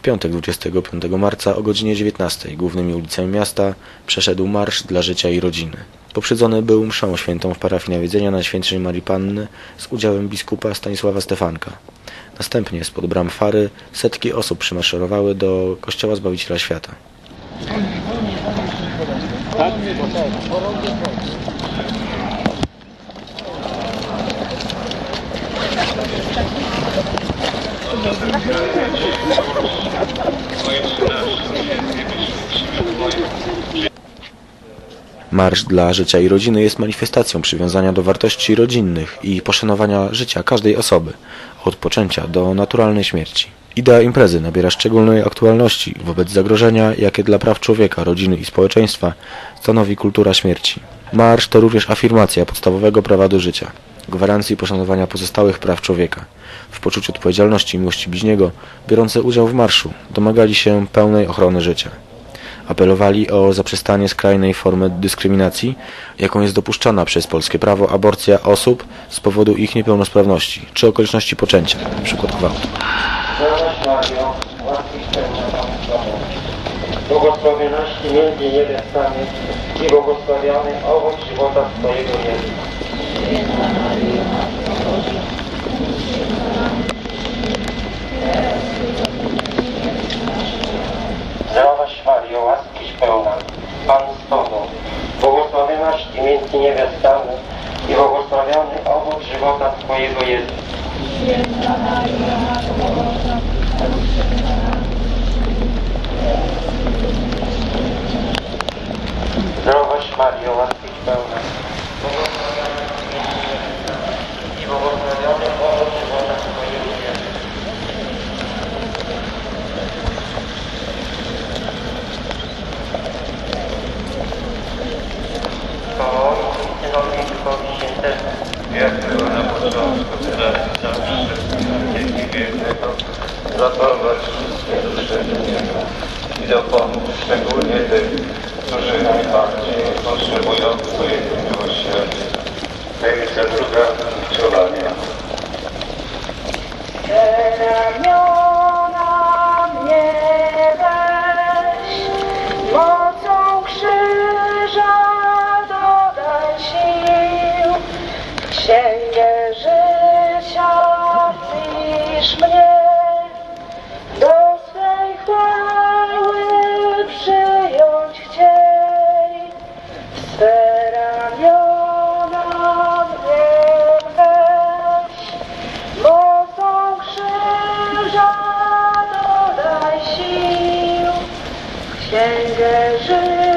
W piątek 25 marca o godzinie 19 głównymi ulicami miasta przeszedł Marsz dla Życia i Rodziny. Poprzedzony był mszą świętą w parafii Nawiedzenia Najświętszej Marii Panny z udziałem biskupa Stanisława Stefanka. Następnie spod bram Fary setki osób przymaszerowały do Kościoła Zbawiciela Świata. Marsz dla Życia i Rodziny jest manifestacją przywiązania do wartości rodzinnych i poszanowania życia każdej osoby, od poczęcia do naturalnej śmierci. Idea imprezy nabiera szczególnej aktualności wobec zagrożenia, jakie dla praw człowieka, rodziny i społeczeństwa stanowi kultura śmierci. Marsz to również afirmacja podstawowego prawa do życia, gwarancji poszanowania pozostałych praw człowieka. W poczuciu odpowiedzialności i miłości bliźniego, biorący udział w marszu, domagali się pełnej ochrony życia. Apelowali o zaprzestanie skrajnej formy dyskryminacji, jaką jest dopuszczana przez polskie prawo aborcja osób z powodu ich niepełnosprawności czy okoliczności poczęcia, np. gwałtu. Między i błogosławiony owoc żywota Twojego Jezus. Conheço, conheço. Não, vai chamar, eu acho que é zachować wszystkie niego i dopomóż szczególnie tym, którzy najbardziej potrzebują Twojego miłosierdzia. Druga 也是。